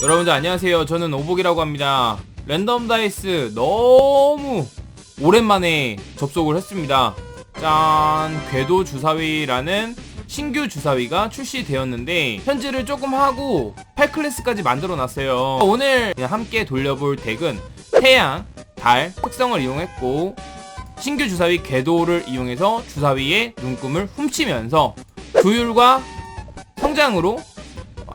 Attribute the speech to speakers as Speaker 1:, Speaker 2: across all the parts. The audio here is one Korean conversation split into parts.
Speaker 1: 여러분들 안녕하세요. 저는 오복이라고 합니다. 랜덤 다이스 너무 오랜만에 접속을 했습니다. 짠! 궤도 주사위라는 신규 주사위가 출시되었는데 현질을 조금 하고 8클래스까지 만들어 놨어요. 오늘 함께 돌려볼 덱은 태양, 달 특성을 이용했고 신규 주사위 궤도를 이용해서 주사위의 눈금을 훔치면서 조율과 성장으로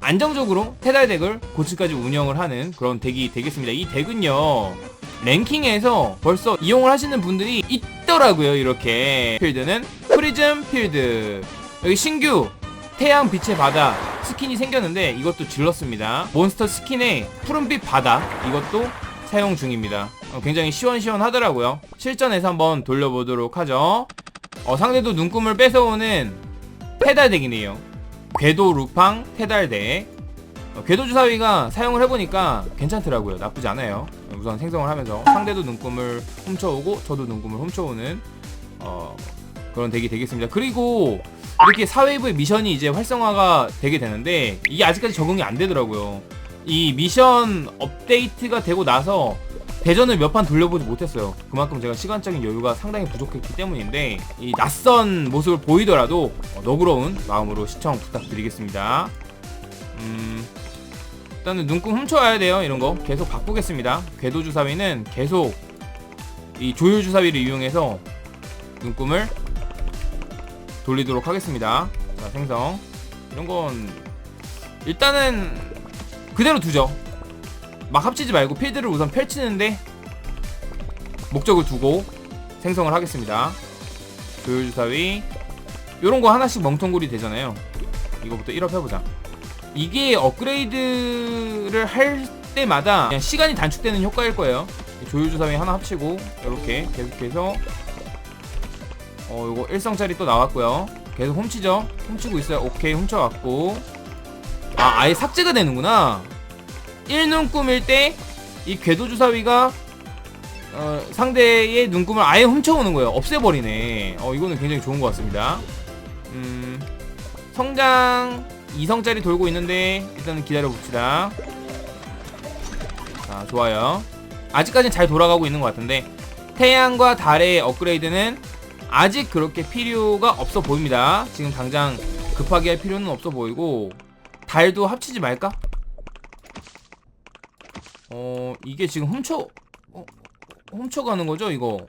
Speaker 1: 안정적으로 테달 덱을 고치까지 운영을 하는 그런 덱이 되겠습니다. 이 덱은요 랭킹에서 벌써 이용을 하시는 분들이 있더라고요. 이렇게 필드는 프리즘 필드 여기 신규 태양 빛의 바다 스킨이 생겼는데 이것도 질렀습니다. 몬스터 스킨의 푸른빛 바다 이것도 사용 중입니다. 어, 굉장히 시원시원하더라고요. 실전에서 한번 돌려보도록 하죠. 어, 상대도 눈금을 뺏어오는 테달 덱이네요. 궤도 루팡 테달대. 어, 궤도 주사위가 사용을 해보니까 괜찮더라고요. 나쁘지 않아요. 우선 생성을 하면서 상대도 눈금을 훔쳐오고 저도 눈금을 훔쳐오는 어, 그런 덱이 되겠습니다. 그리고 이렇게 사웨이브의 미션이 이제 활성화가 되게 되는데 이게 아직까지 적응이 안 되더라고요. 이 미션 업데이트가 되고 나서 대전을 몇 판 돌려보지 못했어요. 그만큼 제가 시간적인 여유가 상당히 부족했기 때문인데 이 낯선 모습을 보이더라도 어, 너그러운 마음으로 시청 부탁드리겠습니다. 음, 일단은 눈금 훔쳐와야 돼요. 이런 거 계속 바꾸겠습니다. 궤도 주사위는 계속 이 조율 주사위를 이용해서 눈금을 돌리도록 하겠습니다. 자, 생성 이런 건 일단은 그대로 두죠. 막 합치지 말고 필드를 우선 펼치는데 목적을 두고 생성을 하겠습니다. 조율 주사위 요런 거 하나씩 멍텅구리 되잖아요. 이거부터 1업 해보자. 이게 업그레이드를 할 때마다 그냥 시간이 단축되는 효과일 거예요. 조율 주사위 하나 합치고 이렇게 계속해서 어 요거 1성짜리 또 나왔고요. 계속 훔치죠. 훔치고 있어요. 오케이 훔쳐왔고 아 아예 삭제가 되는구나. 1눈금일 때 이 궤도 주사위가 어, 상대의 눈금을 아예 훔쳐오는 거예요. 없애버리네. 어, 이거는 굉장히 좋은 것 같습니다. 음, 성장 2성짜리 돌고 있는데 일단은 기다려 봅시다. 자, 좋아요. 아직까지는 잘 돌아가고 있는 것 같은데 태양과 달의 업그레이드는 아직 그렇게 필요가 없어 보입니다. 지금 당장 급하게 할 필요는 없어 보이고 달도 합치지 말까? 어 이게 지금 훔쳐 어, 훔쳐가는 거죠 이거?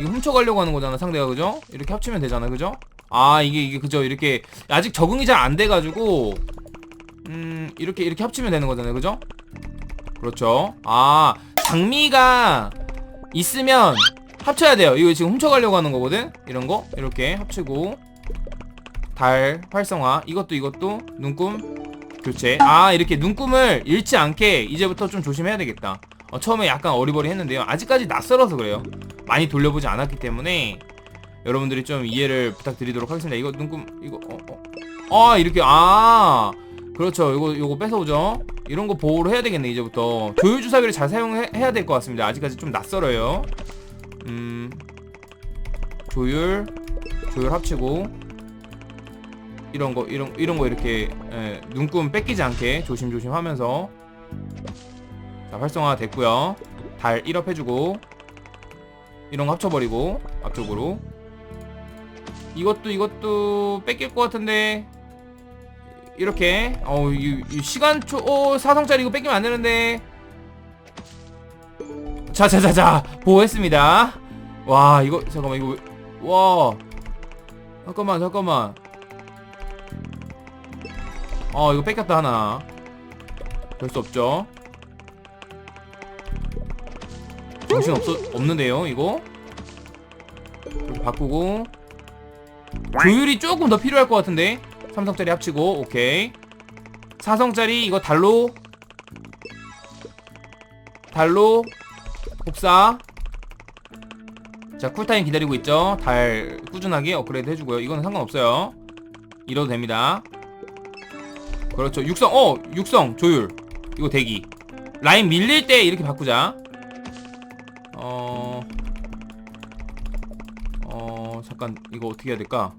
Speaker 1: 이거 훔쳐가려고 하는 거잖아 상대가 그죠? 이렇게 합치면 되잖아 그죠? 아 이게 이게 그죠? 이렇게 아직 적응이 잘 안 돼가지고 음 이렇게 이렇게 합치면 되는 거잖아요 그죠? 그렇죠. 아 장미가 있으면 합쳐야 돼요. 이거 지금 훔쳐가려고 하는 거거든? 이런 거? 이렇게 합치고. 달 활성화. 이것도 이것도. 눈금 교체. 아 이렇게 눈금을 잃지 않게 이제부터 좀 조심해야 되겠다. 어, 처음에 약간 어리버리 했는데요. 아직까지 낯설어서 그래요. 많이 돌려보지 않았기 때문에 여러분들이 좀 이해를 부탁드리도록 하겠습니다. 이거 눈금 이거 어, 어. 아 이렇게 아. 그렇죠. 이거 이거 뺏어오죠. 이런 거 보호를 해야 되겠네 이제부터. 조율 주사위를 잘 사용해야 될 것 같습니다. 아직까지 좀 낯설어요. 음. 조율 조율 합치고 이런 거 이런 이런 거 이렇게 예, 눈금 뺏기지 않게 조심조심 하면서. 자 활성화 됐고요. 달 1업 해주고 이런 거 합쳐버리고 앞쪽으로. 이것도 이것도 뺏길 것 같은데. 이렇게. 어 이, 이 시간초 어 사성짜리 이거 뺏기면 안 되는데. 자자자자 보호했습니다. 와 이거 잠깐만 이거 왜- 와. 잠깐만 잠깐만 어 이거 뺏겼다 하나. 별 수 없죠? 정신 없어 없는데요 이거? 바꾸고. 조율이 조금 더 필요할 것 같은데? 삼성짜리 합치고 오케이. 사성짜리 이거 달로. 달로. 복사. 자 쿨타임 기다리고 있죠? 달 꾸준하게 업그레이드 해주고요. 이거는 상관없어요. 이러도 됩니다 그렇죠. 육성 어 육성 조율. 이거 대기. 라인 밀릴 때 이렇게 바꾸자. 어... 어... 잠깐 이거 어떻게 해야 될까?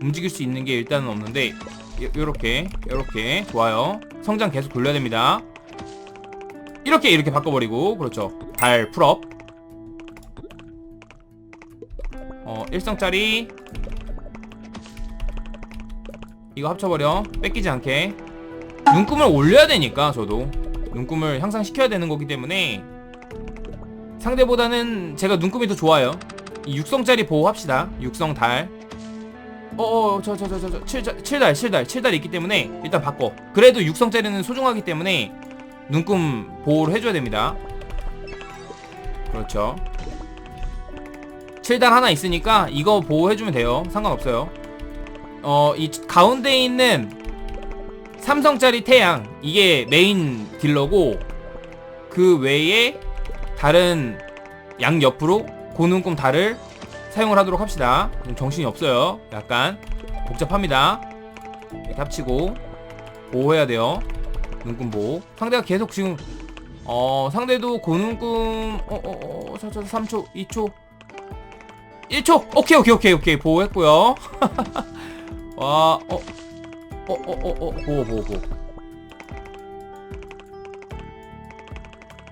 Speaker 1: 움직일 수 있는 게 일단은 없는데 요- 요렇게 요렇게. 좋아요. 성장 계속 돌려야 됩니다. 이렇게 이렇게 바꿔버리고 그렇죠. 달 풀업. 어 일성짜리 이거 합쳐버려. 뺏기지 않게. 눈금을 올려야 되니까 저도. 눈금을 향상 시켜야 되는 거기 때문에. 상대보다는 제가 눈금이 더 좋아요. 이 육성짜리 보호합시다. 육성 달. 어어 저 저 저 저저 7달 7달 7달 있기 때문에 일단 바꿔. 그래도 육성짜리는 소중하기 때문에 눈금 보호를 해줘야 됩니다. 그렇죠. 7달 하나 있으니까 이거 보호해주면 돼요. 상관없어요 어 이 가운데 있는 삼성짜리 태양 이게 메인 딜러고 그 외에 다른 양 옆으로 고눈금 달을 사용을 하도록 합시다. 좀 정신이 없어요. 약간 복잡합니다. 이렇게 합치고 보호해야 돼요. 눈금 보호 상대가 계속 지금 어 상대도 고눈금 어어어 저 저 3초 2초. 1초. 오케이 오케이 오케이 오케이. 보호했고요 와 어 어 어 어어 보호 보호 보호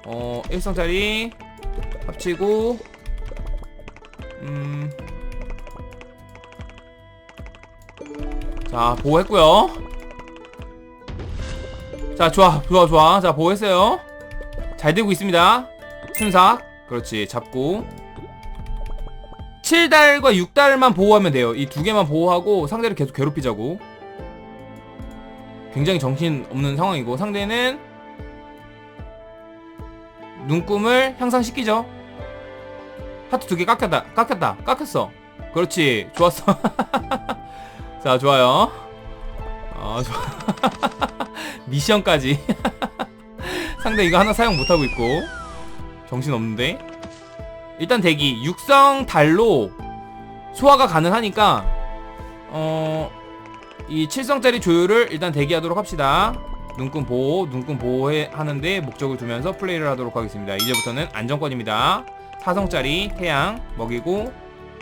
Speaker 1: 어 일성짜리 합치고 음. 자, 보호했고요. 자, 좋아, 좋아, 좋아. 자, 보호했어요. 잘 되고 있습니다. 순삭. 그렇지, 잡고. 7달과 6달만 보호하면 돼요. 이 두 개만 보호하고 상대를 계속 괴롭히자고. 굉장히 정신 없는 상황이고 상대는 눈금을 향상시키죠. 하트 두 개 깎였다. 깎였다. 깎였어. 그렇지. 좋았어. 자, 좋아요. 아, 좋아. 미션까지. 상대 이거 하나 사용 못하고 있고. 정신 없는데. 일단 대기. 육성 달로 소화가 가능하니까, 어, 이 7성짜리 조율을 일단 대기하도록 합시다. 눈금 보호, 눈금 보호해 하는데 목적을 두면서 플레이를 하도록 하겠습니다. 이제부터는 안정권입니다. 4성짜리 태양 먹이고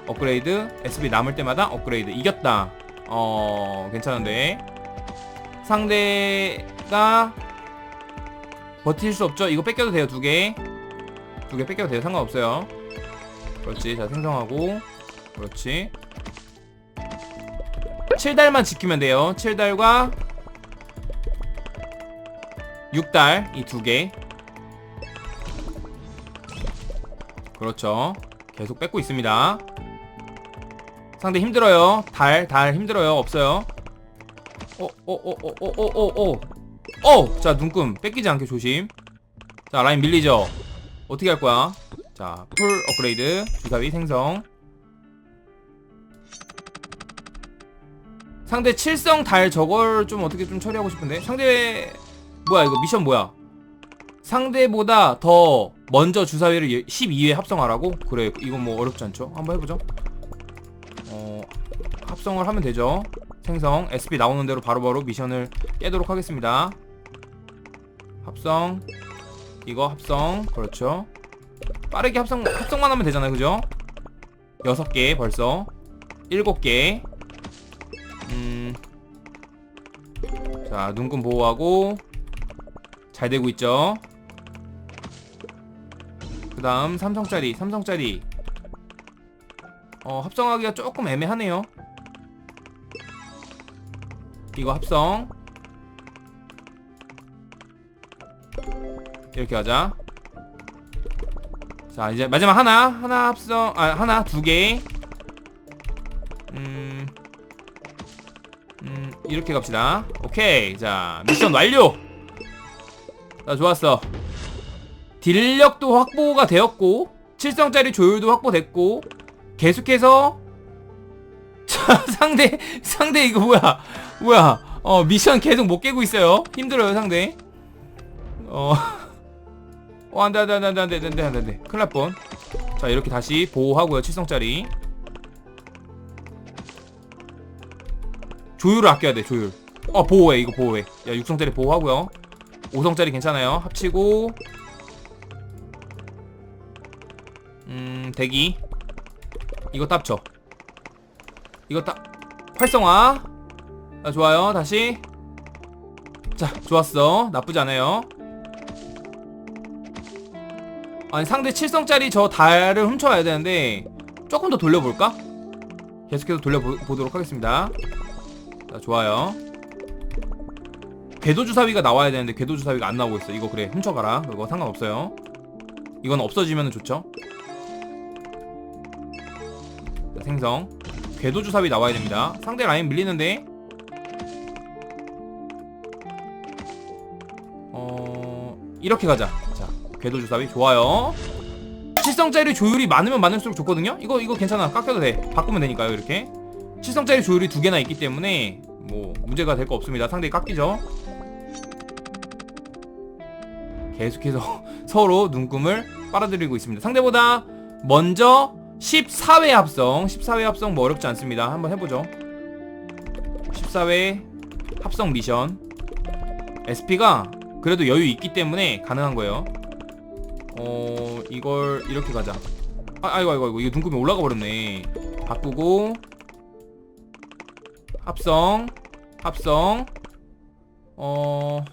Speaker 1: 업그레이드 SB 남을 때마다 업그레이드 이겼다 어 괜찮은데 상대가 버틸 수 없죠 이거 뺏겨도 돼요 두개두 개 뺏겨도 돼요 상관없어요 그렇지 자 생성하고 그렇지 7달만 지키면 돼요 7달과 6달 이 두 개 그렇죠. 계속 뺏고 있습니다. 상대 힘들어요. 달, 달 힘들어요. 없어요. 어, 어, 어. 어! 자, 눈금. 뺏기지 않게 조심. 자, 라인 밀리죠? 어떻게 할 거야? 자, 풀 업그레이드. 주사위 생성. 상대 7성 달 저걸 좀 어떻게 좀 처리하고 싶은데? 상대, 뭐야, 이거 미션 뭐야? 상대보다 더 먼저 주사위를 12회 합성하라고? 그래 이건 뭐 어렵지 않죠? 한번 해보죠 어 합성을 하면 되죠 생성 SP 나오는 대로 바로바로 미션을 깨도록 하겠습니다 합성 이거 합성 그렇죠 빠르게 합성 합성만 하면 되잖아요. 그죠? 6개 벌써. 7개. 음 자 눈금 보호하고 잘 되고 있죠? 그 다음 삼성짜리 삼성짜리. 어 합성하기가 조금 애매하네요. 이거 합성. 이렇게 하자 자 이제 마지막 하나 하나 합성 아 하나 두개. 음, 음 이렇게 갑시다. 오케이. 자 미션 완료. 자 좋았어. 딜력도 확보가 되었고 7성짜리 조율도 확보됐고 계속해서 자 상대 상대 이거 뭐야? 뭐야? 어 미션 계속 못 깨고 있어요. 힘들어요 상대. 어, 어 안돼 안돼 안돼 안돼 안돼 안돼 안돼 큰일 날 뻔 자 이렇게 다시 보호하고요 7성짜리. 조율을 아껴야 돼 조율. 어 보호해 이거 보호해. 야 6성짜리 보호하고요. 5성짜리 괜찮아요. 합치고. 음 대기. 이거 탑쳐. 이거 딱 활성화. 자, 좋아요. 다시. 자, 좋았어. 나쁘지 않아요. 아니, 상대 7성짜리 저 달을 훔쳐와야 되는데, 조금 더 돌려볼까? 계속해서 돌려보도록 하겠습니다. 자, 좋아요. 궤도주사위가 나와야 되는데, 궤도주사위가 안 나오고 있어. 이거 그래. 훔쳐가라. 그거 상관없어요. 이건 없어지면 좋죠. 자, 생성. 궤도주사위 나와야 됩니다. 상대 라인 밀리는데, 어 이렇게 가자. 자, 궤도 주사위 좋아요. 칠성짜리 조율이 많으면 많을수록 좋거든요. 이거 이거 괜찮아. 깎여도 돼. 바꾸면 되니까요. 이렇게 칠성짜리 조율이 두 개나 있기 때문에 뭐 문제가 될 거 없습니다. 상대 깎이죠. 계속해서 서로 눈금을 빨아들이고 있습니다. 상대보다 먼저 14회 합성, 14회 합성 뭐 어렵지 않습니다. 한번 해보죠. 14회 합성 미션. SP가 그래도 여유 있기 때문에 가능한 거예요. 어, 이걸 이렇게 가자. 아, 아이고, 아이고, 아이고, 이거 눈금이 올라가 버렸네. 바꾸고, 합성, 합성, 어,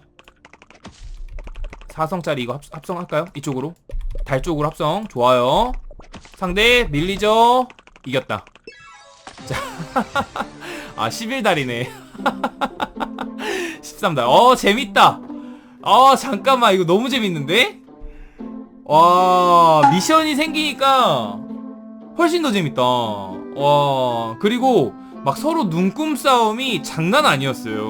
Speaker 1: 4성짜리 이거 합, 합성할까요? 이쪽으로. 달 쪽으로 합성. 좋아요. 상대 밀리죠? 이겼다. 자, 아, 11달이네. 13달. 어, 재밌다. 아, 잠깐만. 이거 너무 재밌는데? 와, 미션이 생기니까 훨씬 더 재밌다. 와, 그리고 막 서로 눈금 싸움이 장난 아니었어요.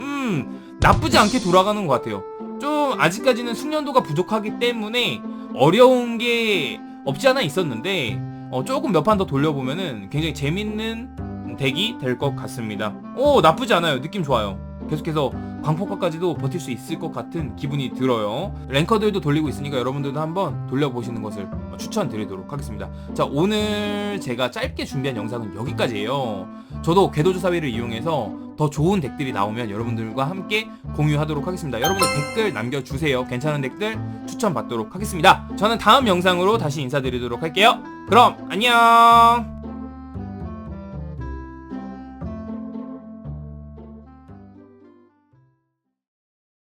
Speaker 1: 음, 나쁘지 않게 돌아가는 것 같아요. 좀 아직까지는 숙련도가 부족하기 때문에 어려운 게 없지 않아 있었는데 어, 조금 몇 판 더 돌려보면은 굉장히 재밌는 덱이 될 것 같습니다. 오, 나쁘지 않아요. 느낌 좋아요. 계속해서 광폭화까지도 버틸 수 있을 것 같은 기분이 들어요. 랭커들도 돌리고 있으니까 여러분들도 한번 돌려보시는 것을 추천드리도록 하겠습니다. 자, 오늘 제가 짧게 준비한 영상은 여기까지예요. 저도 궤도조사위를 이용해서 더 좋은 덱들이 나오면 여러분들과 함께 공유하도록 하겠습니다. 여러분들 댓글 남겨주세요. 괜찮은 덱들 추천받도록 하겠습니다. 저는 다음 영상으로 다시 인사드리도록 할게요. 그럼 안녕!